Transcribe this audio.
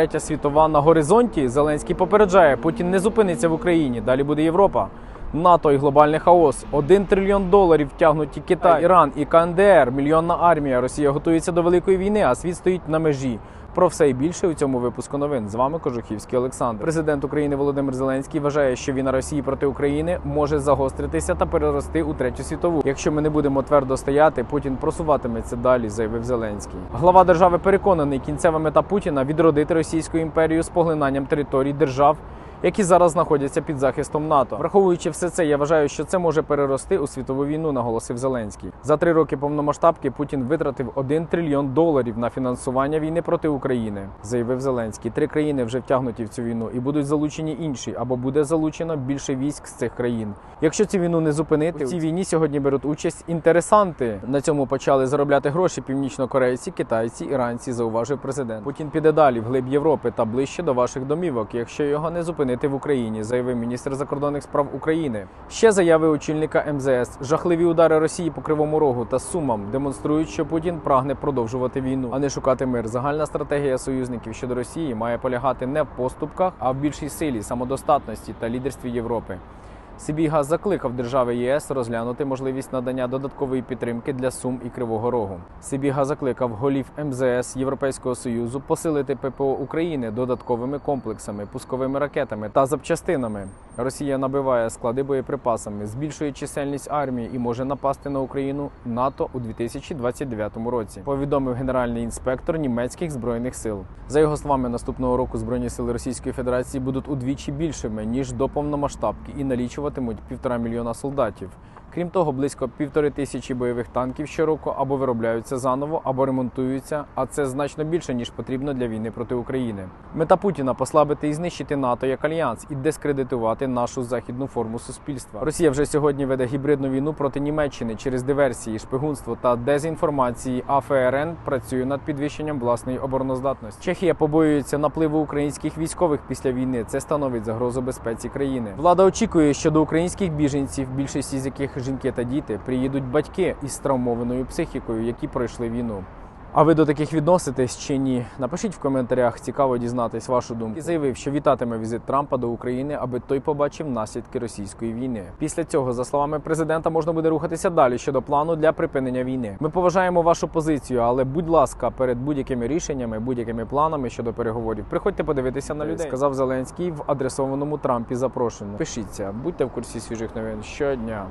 Третя світова на горизонті. Зеленський попереджає, Путін не зупиниться в Україні. Далі буде Європа. НАТО і глобальний хаос. Один трильйон доларів втягнуті Китай, Іран і КНДР. Мільйонна армія. Росія готується до великої війни, а світ стоїть на межі. Про все і більше у цьому випуску новин. З вами Кожухівський Олександр. Президент України Володимир Зеленський вважає, що війна Росії проти України може загостритися та перерости у третю світову. Якщо ми не будемо твердо стояти, Путін просуватиметься далі, заявив Зеленський. Глава держави переконаний, кінцева мета Путіна відродити Російську імперію з поглинанням територій держав. Які зараз знаходяться під захистом НАТО, враховуючи все це, я вважаю, що це може перерости у світову війну, наголосив Зеленський. За три роки повномасштабки Путін витратив 1 трильйон доларів на фінансування війни проти України, заявив Зеленський. Три країни вже втягнуті в цю війну і будуть залучені інші, або буде залучено більше військ з цих країн. Якщо цю війну не зупинити, у цій війні сьогодні беруть участь інтересанти. На цьому почали заробляти гроші північнокорейці, китайці, іранці, зауважив президент. Путін піде далі в глиб Європи та ближче до ваших домівок, якщо його не зупинити в Україні, заявив міністр закордонних справ України. Ще заяви очільника МЗС. Жахливі удари Росії по кривому рогу та сумам демонструють, що Путін прагне продовжувати війну, а не шукати мир. Загальна стратегія союзників щодо Росії має полягати не в поступках, а в більшій силі, самодостатності та лідерстві Європи. Сибігаз закликав держави ЄС розглянути можливість надання додаткової підтримки для Сум і Кривого Рогу. Сибіга закликав голів МЗС Європейського союзу посилити ППО України додатковими комплексами, пусковими ракетами та запчастинами. Росія набиває склади боєприпасами, збільшує чисельність армії і може напасти на Україну НАТО у 2029 році. Повідомив генеральний інспектор німецьких збройних сил. За його словами, наступного року збройні сили Російської Федерації будуть удвічі більшими ніж до повномасштабки і налічуватимуть півтора мільйона солдатів. Крім того, близько півтори тисячі бойових танків щороку або виробляються заново, або ремонтуються, а це значно більше ніж потрібно для війни проти України. Мета Путіна послабити і знищити НАТО як альянс і дискредитувати нашу західну форму суспільства. Росія вже сьогодні веде гібридну війну проти Німеччини через диверсії, шпигунство та дезінформації. А ФРН працює над підвищенням власної обороноздатності. Чехія побоюється напливу українських військових після війни. Це становить загрозу безпеці країни. Влада очікує, що до українських біженців, більшість із яких жінки та діти, приїдуть батьки із травмованою психікою, які пройшли війну. А ви до таких відноситесь чи ні? Напишіть в коментарях, цікаво дізнатись вашу думку. І заявив, що вітатиме візит Трампа до України, аби той побачив наслідки російської війни. Після цього, за словами президента, можна буде рухатися далі щодо плану для припинення війни. Ми поважаємо вашу позицію, але будь ласка, перед будь-якими рішеннями, будь-якими планами щодо переговорів, приходьте подивитися на людей. Сказав Зеленський в адресованому Трампі запрошенню. Пишіться, будьте в курсі свіжих новин щодня.